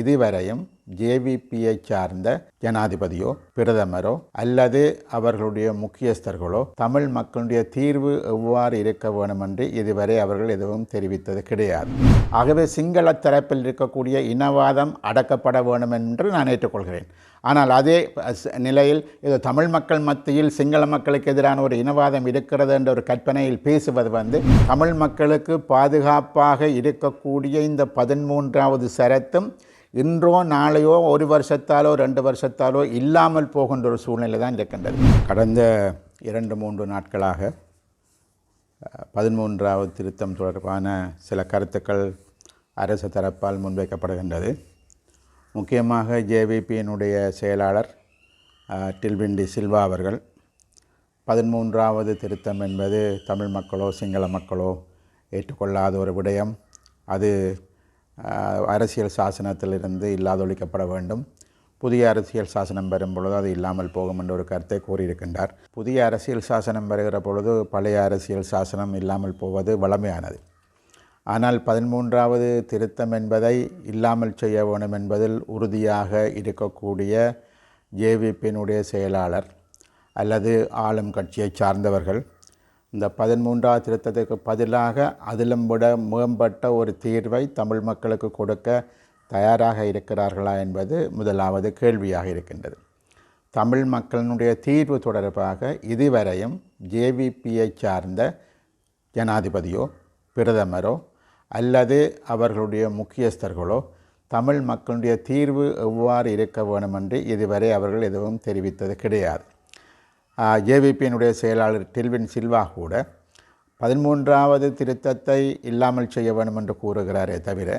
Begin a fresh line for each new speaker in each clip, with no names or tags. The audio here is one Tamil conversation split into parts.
இதுவரையும் ஜேவிபியை சார்ந்த ஜனாதிபதியோ பிரதமரோ அல்லது அவர்களுடைய முக்கியஸ்தர்களோ தமிழ் மக்களுடைய தீர்வு எவ்வாறு இருக்க வேணும் என்று இதுவரை அவர்கள் எதுவும் தெரிவித்தது கிடையாது. ஆகவே சிங்கள தரப்பில் இருக்கக்கூடிய இனவாதம் அடக்கப்பட வேண்டும் என்று நான் ஏற்றுக்கொள்கிறேன். ஆனால் அதே நிலையில் இது தமிழ் மக்கள் மத்தியில் சிங்கள மக்களுக்கு எதிரான ஒரு இனவாதம் இருக்கிறது என்ற ஒரு கற்பனையில் பேசுவது வந்து தமிழ் மக்களுக்கு பாதுகாப்பாக இருக்கக்கூடிய இந்த பதிமூன்றாவது சரத்தும் இன்றோ நாளையோ ஒரு வருஷத்தாலோ ரெண்டு வருஷத்தாலோ இல்லாமல் போகின்ற ஒரு சூழ்நிலை தான் இருக்கின்றது கடந்த இரண்டு மூன்று நாட்களாக பதிமூன்றாவது திருத்தம் தொடர்பான சில கருத்துக்கள் அரசு தரப்பால் முன்வைக்கப்படுகின்றது. முக்கியமாக ஜேவிபியினுடைய செயலாளர் அஹ், டில்விண்டி சில்வா அவர்கள் பதிமூன்றாவது திருத்தம் என்பது தமிழ் மக்களோ சிங்கள மக்களோ ஏற்றுக்கொள்ளாத ஒரு விடயம். அது அரசியல் சாசனத்திலிருந்து இல்லாதொழிக்கப்பட வேண்டும். புதிய அரசியல் சாசனம் வரும் பொழுது அது இல்லாமல் போகும் என்ற ஒரு கருத்தை கூறியிருக்கின்றார். புதிய அரசியல் சாசனம் வருகிற பொழுது பழைய அரசியல் சாசனம் இல்லாமல் போவது வளமையானது. ஆனால் பதிமூன்றாவது திருத்தம் என்பதை இல்லாமல் செய்ய வேண்டும் என்பதில் உறுதியாக இருக்கக்கூடிய ஜேவிபியினுடைய செயலாளர் அல்லது ஆளும் கட்சியை சார்ந்தவர்கள் இந்த பதிமூன்றாவது திருத்தத்துக்கு பதிலாக அதிலும் விட மேம்பட்ட ஒரு தீர்வை தமிழ் மக்களுக்கு கொடுக்க தயாராக இருக்கிறார்களா என்பது முதலாவது கேள்வியாக இருக்கின்றது. தமிழ் மக்களினுடைய தீர்வு தொடர்பாக இதுவரையும் ஜேவிபியை சார்ந்த ஜனாதிபதியோ பிரதமரோ அல்லது அவர்களுடைய முக்கியஸ்தர்களோ தமிழ் மக்களுடைய தீர்வு எவ்வாறு இருக்க வேண்டுமென்று இதுவரை அவர்கள் எதுவும் தெரிவித்தது கிடையாது. ஜேவிபியினுடைய செயலாளர் டில்வின் சில்வா கூட பதிமூன்றாவது திருத்தத்தை இல்லாமல் செய்ய வேண்டும் என்று கூறுகிறாரே தவிர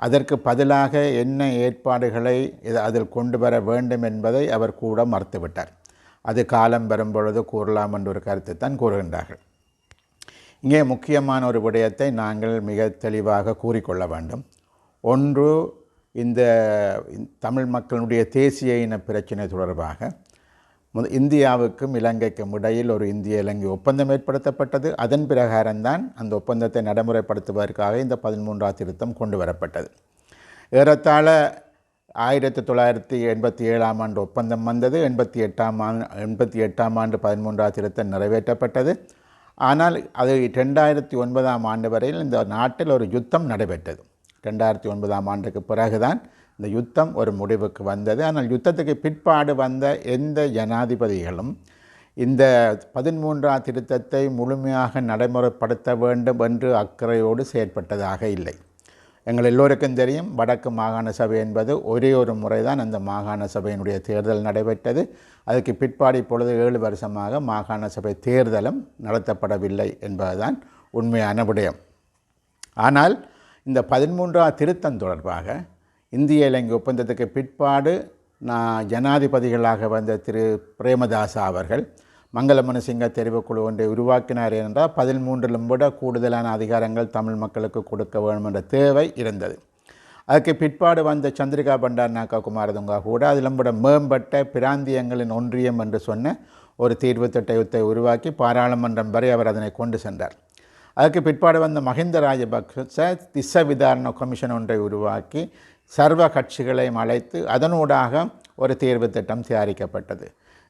அதற்கு பதிலாக என்ன ஏற்பாடுகளை அதில் கொண்டு வர வேண்டும் என்பதை அவர் கூட மறுத்துவிட்டார். அது காலம் வரும்பொழுது கூறலாம் என்ற ஒரு கருத்தை தான் கூறுகின்றார்கள். இங்கே முக்கியமான ஒரு விடயத்தை நாங்கள் மிக தெளிவாக கூறிக்கொள்ள வேண்டும். ஒன்று இந்த தமிழ் மக்களுடைய தேசிய இன பிரச்சினை தொடர்பாக இந்தியாவுக்கும் இலங்கைக்கும் இடையில் ஒரு இந்திய இலங்கை ஒப்பந்தம் ஏற்படுத்தப்பட்டது. அதன் பிரகாரம்தான் அந்த ஒப்பந்தத்தை நடைமுறைப்படுத்துவதற்காக இந்த பதிமூன்றாம் திருத்தம் கொண்டு வரப்பட்டது. ஏறத்தாழ ஆயிரத்தி தொள்ளாயிரத்தி எண்பத்தி ஏழாம் ஆண்டு ஒப்பந்தம் வந்தது. எண்பத்தி எட்டாம் ஆண்டு எண்பத்தி எட்டாம் ஆண்டு பதிமூன்றாம் திருத்தம் நிறைவேற்றப்பட்டது. ஆனால் அது ரெண்டாயிரத்தி ஒன்பதாம் ஆண்டு வரையில் இந்த நாட்டில் ஒரு யுத்தம் நடைபெற்றது. ரெண்டாயிரத்தி ஒன்பதாம் ஆண்டுக்கு பிறகுதான் இந்த யுத்தம் ஒரு முடிவுக்கு வந்தது. ஆனால் யுத்தத்துக்கு பிற்பாடு வந்த எந்த ஜனாதிபதிகளும் இந்த பதிமூன்றாம் திருத்தத்தை முழுமையாக நடைமுறைப்படுத்த வேண்டும் என்று அக்கறையோடு செயற்பட்டதாக இல்லை. எங்கள் எல்லோருக்கும் தெரியும் வடக்கு மாகாண சபை என்பது ஒரே ஒரு முறை தான் அந்த மாகாண சபையினுடைய தேர்தல் நடைபெற்றது. அதுக்கு பிற்பாடு இப்பொழுது ஏழு வருஷமாக மாகாண சபை தேர்தலும் நடத்தப்படவில்லை என்பதுதான் உண்மையான விடயம். ஆனால் இந்த பதிமூன்றாம் திருத்தம் தொடர்பாக இந்திய இலங்கை ஒப்பந்தத்துக்கு பிற்பாடு நான் ஜனாதிபதிகளாக வந்த திரு பிரேமதாசா அவர்கள் மங்களமனசிங்க தெரிவுக்குழு ஒன்றை உருவாக்கினார் என்றால் பதிமூன்றிலும் விட கூடுதலான அதிகாரங்கள் தமிழ் மக்களுக்கு கொடுக்க வேண்டும் என்ற தேவை இருந்தது. அதுக்கு பிற்பாடு வந்த சந்திரிகா பண்டார் நாக்கா குமாரதுங்கா கூட அதிலும் விட மேம்பட்ட பிராந்தியங்களின் ஒன்றியம் என்று சொன்ன ஒரு தீர்வு திட்டத்தை உருவாக்கி பாராளுமன்றம் வரை அவர் அதனை கொண்டு சென்றார். அதுக்கு பிற்பாடு வந்த மஹிந்த ராஜபக்ச திச விதாரண கமிஷன் ஒன்றை உருவாக்கி சர்வ கட்சிகளையும் அழைத்து அதனூடாக ஒரு தீர்வு திட்டம் தயாரிக்கப்பட்டது.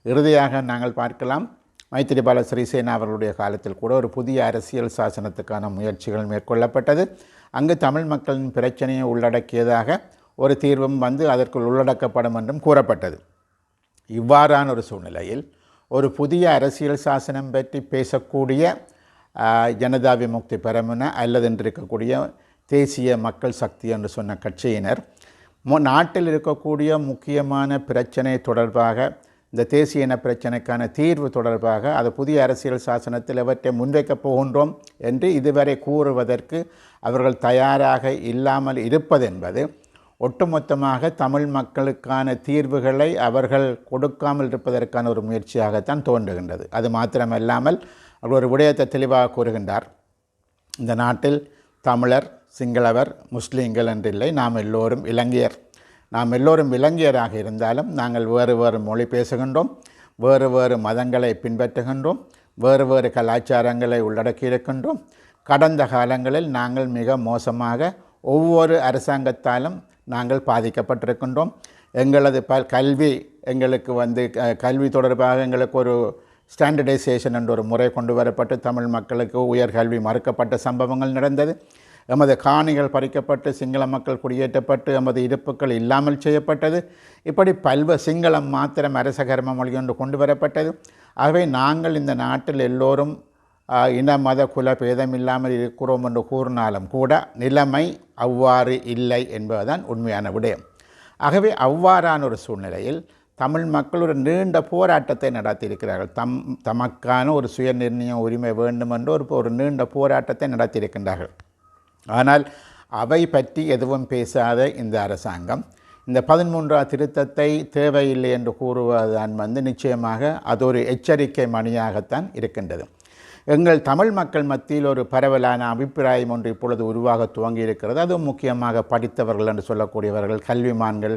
இறுதியாக நாங்கள் பார்க்கலாம் மைத்திரிபால சிறிசேனா அவர்களுடைய காலத்தில் கூட ஒரு புதிய அரசியல் சாசனத்துக்கான முயற்சிகள் மேற்கொள்ளப்பட்டது. அங்கு தமிழ் மக்களின் பிரச்சனையை உள்ளடக்கியதாக ஒரு தீர்வும் வந்து அதற்குள் உள்ளடக்கப்படும் என்றும் கூறப்பட்டது. இவ்வாறான ஒரு சூழ்நிலையில் ஒரு புதிய அரசியல் சாசனம் பற்றி பேசக்கூடிய ஜனதா விமுக்தி பெரமுன அல்லது என்றிருக்கக்கூடிய தேசிய மக்கள் சக்தி என்று சொன்ன கட்சியினர் மு- நாட்டில் இருக்கக்கூடிய முக்கியமான பிரச்சனை தொடர்பாக இந்த தேசிய இன பிரச்சனைக்கான தீர்வு தொடர்பாக அது புதிய அரசியல் சாசனத்தில் அவற்றை முன்வைக்கப் போகின்றோம் என்று இதுவரை கூறுவதற்கு அவர்கள் தயாராக இல்லாமல் இருப்பதென்பது ஒட்டுமொத்தமாக தமிழ் மக்களுக்கான தீர்வுகளை அவர்கள் கொடுக்காமல் இருப்பதற்கான ஒரு முயற்சியாகத்தான் தோன்றுகின்றது. அது மாத்திரமல்லாமல் அவர் ஒரு விடயத்தை தெளிவாக கூறுகின்றார். இந்த நாட்டில் தமிழர் சிங்களவர் முஸ்லீம்கள் என்றில்லை. நாம் எல்லோரும் இலங்கையர். நாம் எல்லோரும் இலங்கையராக இருந்தாலும் நாங்கள் வேறு வேறு மொழி பேசுகின்றோம். வேறு வேறு மதங்களை பின்பற்றுகின்றோம். வேறு வேறு கலாச்சாரங்களை உள்ளடக்கி இருக்கின்றோம் கடந்த காலங்களில் நாங்கள் மிக மோசமாக ஒவ்வொரு அரசாங்கத்தாலும் நாங்கள் பாதிக்கப்பட்டிருக்கின்றோம். எங்களது ப கல்வி எங்களுக்கு வந்து க- கல்வி தொடர்பாக எங்களுக்கு ஒரு ஸ்டாண்டர்டைசேஷன் என்ற ஒரு முறை கொண்டு வரப்பட்டு தமிழ் மக்களுக்கு உயர்கல்வி மறுக்கப்பட்ட சம்பவங்கள் நடந்தது. எமது காணிகள் பறிக்கப்பட்டு சிங்கள மக்கள் குடியேற்றப்பட்டு எமது இருப்புக்கள் இல்லாமல் செய்யப்பட்டது. இப்படி பல்வ சிங்களம் மாத்திரம் அரசகர்ம மொழி ஒன்று கொண்டு வரப்பட்டது. ஆகவே நாங்கள் இந்த நாட்டில் எல்லோரும் இன மத குல பேதம் இல்லாமல் இருக்கிறோம் என்று கூறினாலும் கூட நிலைமை அவ்வாறு இல்லை என்பதுதான் உண்மையான விடயம். ஆகவே அவ்வாறான ஒரு சூழ்நிலையில் தமிழ் மக்கள் ஒரு நீண்ட போராட்டத்தை நடத்தியிருக்கிறார்கள். தம் தமக்கான ஒரு சுயநிர்ணய உரிமை வேண்டும் என்று ஒரு ஒரு நீண்ட போராட்டத்தை நடத்தியிருக்கின்றார்கள். ஆனால் அவை பற்றி எதுவும் பேசாத இந்த அரசாங்கம். இந்த பதிமூன்றாம் திருத்தத்தை தேவையில்லை என்று கூறுவதுதான் வந்து நிச்சயமாக அது ஒரு எச்சரிக்கை மணியாகத்தான் இருக்கின்றது. எங்கள் தமிழ் மக்கள் மத்தியில் ஒரு பரவலான அபிப்பிராயம் ஒன்று இப்பொழுது உருவாக துவங்கி இருக்கிறது அதுவும் முக்கியமாக படித்தவர்கள் என்று சொல்லக்கூடியவர்கள் கல்விமான்கள்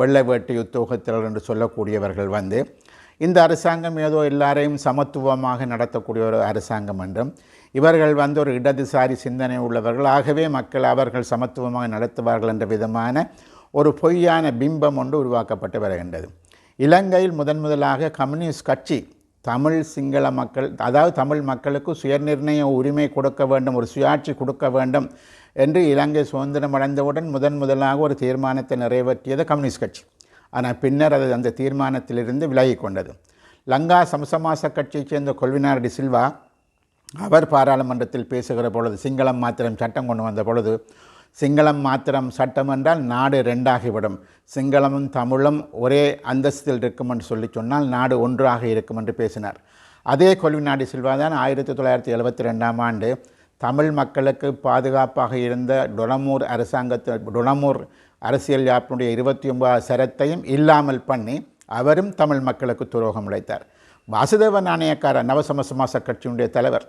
வெள்ளை வேட்டு உத்தியோகத்தர்கள் என்று சொல்லக்கூடியவர்கள் வந்து இந்த அரசாங்கம் ஏதோ எல்லாரையும் சமத்துவமாக நடத்தக்கூடிய ஒரு அரசாங்கம் என்றும் இவர்கள் வந்து ஒரு இடதுசாரி சிந்தனை உள்ளவர்கள். ஆகவே மக்கள் அவர்கள் சமத்துவமாக நடத்துவார்கள் என்ற விதமான ஒரு பொய்யான பிம்பம் ஒன்று உருவாக்கப்பட்டு வருகின்றது. இலங்கையில் முதன் முதலாக கம்யூனிஸ்ட் கட்சி தமிழ் சிங்கள மக்கள் அதாவது தமிழ் மக்களுக்கு சுயநிர்ணய உரிமை கொடுக்க வேண்டும் ஒரு சுயாட்சி கொடுக்க வேண்டும் என்று இலங்கை சுதந்திரம் அடைந்தவுடன் முதன் முதலாக ஒரு தீர்மானத்தை நிறைவேற்றியது கம்யூனிஸ்ட் கட்சி. ஆனால் பின்னர் அது அந்த தீர்மானத்திலிருந்து விலகி கொண்டது. லங்கா சமசமாச கட்சியைச் சேர்ந்த கொல்வினார் டி சில்வா அவர் பாராளுமன்றத்தில் பேசுகிற பொழுது சிங்களம் மாத்திரம் சட்டம் கொண்டு வந்த பொழுது சிங்களம் மாத்திரம் சட்டம் என்றால் நாடு ரெண்டாகிவிடும். சிங்களமும் தமிழும் ஒரே அந்தஸ்தில் இருக்கும் என்று சொல்லி சொன்னால் நாடு ஒன்றாக இருக்கும் என்று பேசினார். அதே கொல்விநாடி சில்வா தான் ஆயிரத்தி தொள்ளாயிரத்தி எழுபத்தி ரெண்டாம் ஆண்டு தமிழ் மக்களுக்கு பாதுகாப்பாக இருந்த டொலமூர் அரசாங்கத்தில் டொலமூர் அரசியல் யாப்பினுடைய இருபத்தி ஒன்பது சரத்தையும் இல்லாமல் பண்ணி அவரும் தமிழ் மக்களுக்கு துரோகம் உழைத்தார். வாசுதேவ நாணயக்கார நவசமசமாச கட்சியினுடைய தலைவர்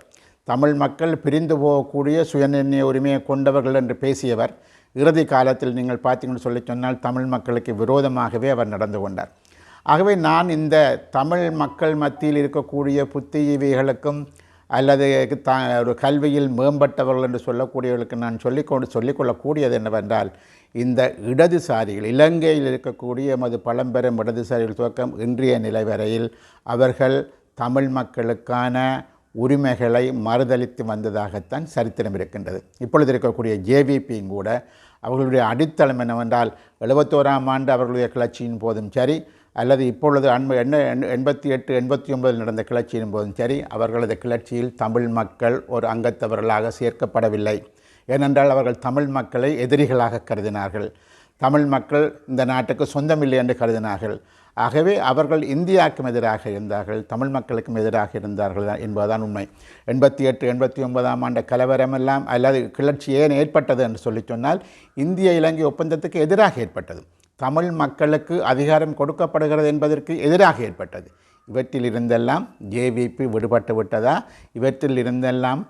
தமிழ் மக்கள் பிரிந்து போகக்கூடிய சுயநிர்ணய உரிமையை கொண்டவர்கள் என்று பேசியவர் இறுதி காலத்தில் நீங்கள் பார்த்தீங்கன்னு சொல்லி சொன்னால் தமிழ் மக்களுக்கு விரோதமாகவே அவர் நடந்து கொண்டார். ஆகவே நான் இந்த தமிழ் மக்கள் மத்தியில் இருக்கக்கூடிய புத்திஜீவிகளுக்கும் அல்லது த ஒரு கல்வியில் மேம்பட்டவர்கள் என்று சொல்லக்கூடியவர்களுக்கு நான் சொல்லிக்கொண்டு சொல்லிக்கொள்ளக்கூடியது என்னவென்றால் இந்த இடதுசாரிகள் இலங்கையில் இருக்கக்கூடிய எமது பழம்பெரும் இடதுசாரிகள் துவக்கம் இன்றைய நிலை வரையில் அவர்கள் தமிழ் மக்களுக்கான உரிமைகளை மறுதளித்து வந்ததாகத்தான் சரித்திரம் இருக்கின்றது. இப்பொழுது இருக்கக்கூடிய ஜேவிபியும் கூட அவர்களுடைய அடித்தளம் என்னவென்றால் எழுபத்தோராம் ஆண்டு அவர்களுடைய கிளர்ச்சியின் போதும் சரி அல்லது இப்பொழுது அன்பு என்ன எண்- எண்பத்தி எட்டு எண்பத்தி ஒன்பதில் நடந்த கிளர்ச்சியின் போதும் சரி அவர்களது கிளர்ச்சியில் தமிழ் மக்கள் ஒரு அங்கத்தவர்களாக சேர்க்கப்படவில்லை. ஏனென்றால் அவர்கள் தமிழ் மக்களை எதிரிகளாக கருதினார்கள். தமிழ் மக்கள் இந்த நாட்டுக்கு சொந்தமில்லை என்று கருதினார்கள். ஆகவே அவர்கள் இந்தியாவுக்கும் எதிராக இருந்தார்கள் தமிழ் மக்களுக்கும் எதிராக இருந்தார்கள் தான் என்பதுதான் உண்மை. எண்பத்தி எட்டு எண்பத்தி ஒன்பதாம் ஆண்டு கலவரமெல்லாம் அல்லது கிளர்ச்சி ஏன் ஏற்பட்டது என்று சொல்லி சொன்னால் இந்திய இலங்கை ஒப்பந்தத்துக்கு எதிராக ஏற்பட்டது. தமிழ் மக்களுக்கு அதிகாரம் கொடுக்கப்படுகிறது என்பதற்கு எதிராக ஏற்பட்டது. இவற்றில் இருந்தெல்லாம் ஜேவிபி விடுபட்டு விட்டதா? இவற்றில் இருந்தெல்லாம்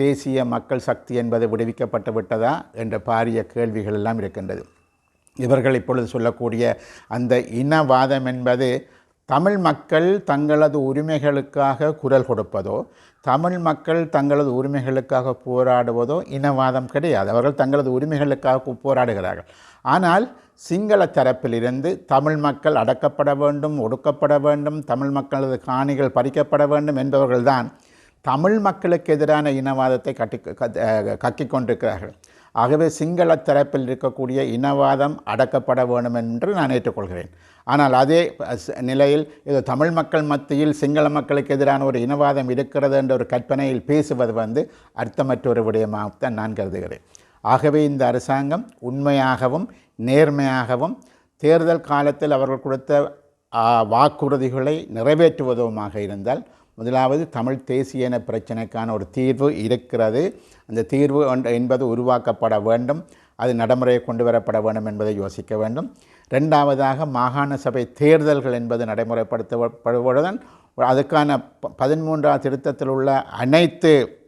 தேசிய மக்கள் சக்தி என்பது விடுவிக்கப்பட்டு விட்டதா? என்ற பாரிய கேள்விகள் எல்லாம் இருக்கின்றது. இவர்கள் இப்பொழுது சொல்லக்கூடிய அந்த இனவாதம் என்பது தமிழ் மக்கள் தங்களது உரிமைகளுக்காக குரல் கொடுப்பதோ தமிழ் மக்கள் தங்களது உரிமைகளுக்காக போராடுவதோ இனவாதம் கிடையாது. அவர்கள் தங்களது உரிமைகளுக்காக போராடுகிறார்கள். ஆனால் சிங்கள தரப்பிலிருந்து தமிழ் மக்கள் அடக்கப்பட வேண்டும் ஒடுக்கப்பட வேண்டும் தமிழ் மக்களது காணிகள் பறிக்கப்பட வேண்டும் என்பவர்கள்தான் தமிழ் மக்களுக்கு எதிரான இனவாதத்தை கட்டி கத்- கக்கிக் கொண்டிருக்கிறார்கள். ஆகவே சிங்கள தரப்பில் இருக்கக்கூடிய இனவாதம் அடக்கப்பட வேண்டும் என்று நான் ஏற்றுக்கொள்கிறேன். ஆனால் அதே நிலையில் இது தமிழ் மக்கள் மத்தியில் சிங்கள மக்களுக்கு எதிரான ஒரு இனவாதம் இருக்கிறது என்ற ஒரு கற்பனையில் பேசுவது வந்து அர்த்தமற்ற ஒரு விடயமாகத்தான் நான் கருதுகிறேன். ஆகவே இந்த அரசாங்கம் உண்மையாகவும் நேர்மையாகவும் தேர்தல் காலத்தில் அவர்கள் கொடுத்த வாக்குறுதிகளை நிறைவேற்றுவதுமாக இருந்தால் முதலாவது தமிழ் தேசிய இன பிரச்சனைக்கான ஒரு தீர்வு இருக்கிறது. அந்த தீர்வு என்பது உருவாக்கப்பட வேண்டும். அது நடைமுறையை கொண்டு வரப்பட வேண்டும் என்பதை யோசிக்க வேண்டும். ரெண்டாவதாக மாகாண சபை தேர்தல்கள் என்பது நடைமுறைப்படுத்தப்படுவதுடன் அதுக்கான ப- பதிமூன்றாம் திருத்தத்தில் உள்ள அனைத்து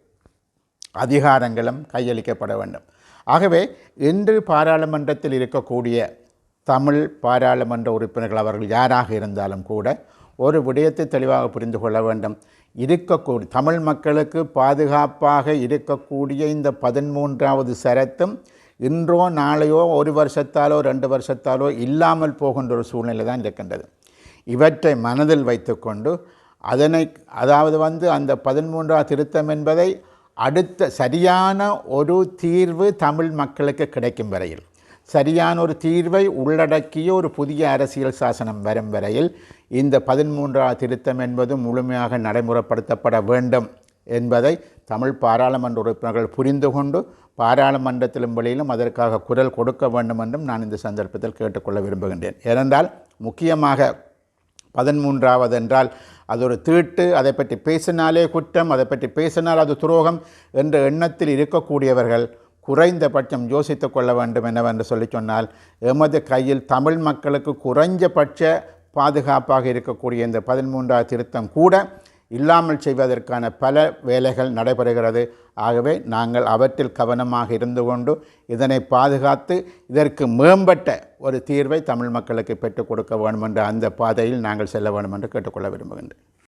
அதிகாரங்களும் கையளிக்கப்பட வேண்டும். ஆகவே இன்று பாராளுமன்றத்தில் இருக்கக்கூடிய தமிழ் பாராளுமன்ற உறுப்பினர்கள் அவர்கள் யாராக இருந்தாலும் கூட ஒரு விடயத்தை தெளிவாக புரிந்து கொள்ள வேண்டும். இருக்கக்கூடிய தமிழ் மக்களுக்கு பாதுகாப்பாக இருக்கக்கூடிய இந்த பதிமூன்றாவது சரத்தும் இன்றோ நாளையோ ஒரு வருஷத்தாலோ ரெண்டு வருஷத்தாலோ இல்லாமல் போகின்ற ஒரு சூழ்நிலை தான் இருக்கின்றது. இவற்றை மனதில் வைத்துக்கொண்டு அதனை அதாவது வந்து அந்த பதிமூன்றாம் திருத்தம் என்பதை அடுத்த சரியான ஒரு தீர்வு தமிழ் மக்களுக்கு கிடைக்கும் வரையில். சரியான ஒரு தீர்வை உள்ளடக்கிய ஒரு புதிய அரசியல் சாசனம் வரும் வரையில் இந்த பதிமூன்றாவது திருத்தம் என்பது முழுமையாக நடைமுறைப்படுத்தப்பட வேண்டும் என்பதை தமிழ் பாராளுமன்ற உறுப்பினர்கள் புரிந்து கொண்டு பாராளுமன்றத்திலும் வெளியிலும் அதற்காக குரல் கொடுக்க வேண்டும் என்றும் நான் இந்த சந்தர்ப்பத்தில் கேட்டுக்கொள்ள விரும்புகின்றேன். ஏனென்றால் முக்கியமாக பதிமூன்றாவது என்றால் அது ஒரு தீட்டு அதை பற்றி பேசினாலே குற்றம் அதை பற்றி பேசினால் அது துரோகம் என்ற எண்ணத்தில் இருக்கக்கூடியவர்கள் குறைந்தபட்சம் யோசித்து கொள்ள வேண்டும் என்னவென்று சொல்லி சொன்னால் எமது கையில் தமிழ் மக்களுக்கு குறைஞ்சபட்ச பாதுகாப்பாக இருக்கக்கூடிய இந்த பதிமூன்றாவது திருத்தம் கூட இல்லாமல் செய்வதற்கான பல வேலைகள் நடைபெறுகிறது. ஆகவே நாங்கள் அவற்றில் கவனமாக இருந்து கொண்டு இதனை பாதுகாத்து இதற்கு மேம்பட்ட ஒரு தீர்வை தமிழ் மக்களுக்கு பெற்றுக் கொடுக்க வேண்டும் என்ற அந்த பாதையில் நாங்கள் செல்ல வேண்டும் என்று கேட்டுக்கொள்ள விரும்புகின்றேன்.